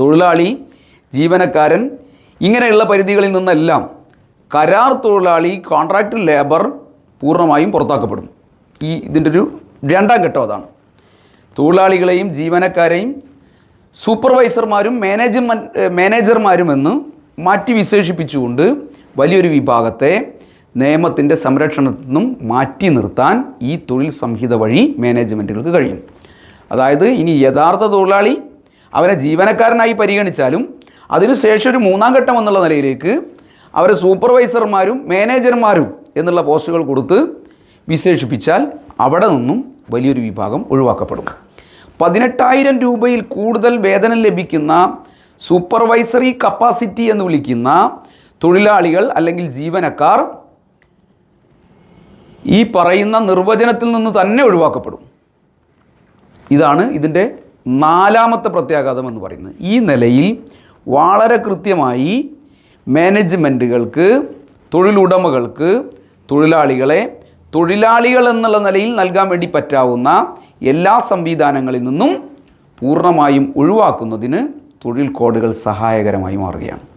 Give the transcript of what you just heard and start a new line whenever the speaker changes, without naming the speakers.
തൊഴിലാളി ജീവനക്കാരൻ ഇങ്ങനെയുള്ള പരിധികളിൽ നിന്നെല്ലാം കരാർ തൊഴിലാളി കോൺട്രാക്ട് ലേബർ പൂർണമായും പുറത്താക്കപ്പെടും. ഈ ഇതിന്റെ ഒരു രണ്ടാം ഘട്ടം അതാണ്. തൊഴിലാളികളെയും ജീവനക്കാരെയും സൂപ്പർവൈസർമാരും മാനേജ്മെന്റ് മാനേജർമാരുമെന്ന് മാറ്റി വിശേഷിപ്പിച്ചുകൊണ്ട് വലിയൊരു വിഭാഗത്തെ നിയമത്തിന്റെ സംരക്ഷണത്തിൽ നിന്നും മാറ്റി നിർത്താൻ ഈ തൊഴിൽ സംഹിത വഴി മാനേജ്മെന്റുകൾക്ക് കഴിയും. അതായത് ഇനി യഥാർത്ഥ തൊഴിലാളി അവനെ ജീവനക്കാരനായി പരിഗണിച്ചാലും അതിനുശേഷം ഒരു മൂന്നാം ഘട്ടം എന്നുള്ള നിലയിലേക്ക് അവരെ സൂപ്പർവൈസർമാരും മാനേജർമാരും എന്നുള്ള പോസ്റ്റുകൾ കൊടുത്ത് വിശേഷിപ്പിച്ചാൽ അവിടെ നിന്നും വലിയൊരു വിഭാഗം ഒഴിവാക്കപ്പെടും. പതിനെട്ടായിരം രൂപയിൽ കൂടുതൽ വേതനം ലഭിക്കുന്ന സൂപ്പർവൈസറി കപ്പാസിറ്റി എന്ന് വിളിക്കുന്ന തൊഴിലാളികൾ അല്ലെങ്കിൽ ജീവനക്കാർ ഈ പറയുന്ന നിർവചനത്തിൽ നിന്ന് തന്നെ ഒഴിവാക്കപ്പെടും. ഇതാണ് ഇതിന്റെ നാലാമത്തെ പ്രത്യാഘാതം എന്ന് പറയുന്നത് ഈ നിലയിൽ വളരെ കൃത്യമായി മാനേജ്മെന്റുകൾക്ക് തൊഴിലുടമകൾക്ക് തൊഴിലാളികളെ തൊഴിലാളികൾ എന്നുള്ള നിലയിൽ നൽകാൻ വേണ്ടി പറ്റാവുന്ന എല്ലാ സംവിധാനങ്ങളിൽ നിന്നും പൂർണമായും ഒഴിവാക്കുന്നതിന് തൊഴിൽ കോഡുകൾ സഹായകരമായി മാറുകയാണ്.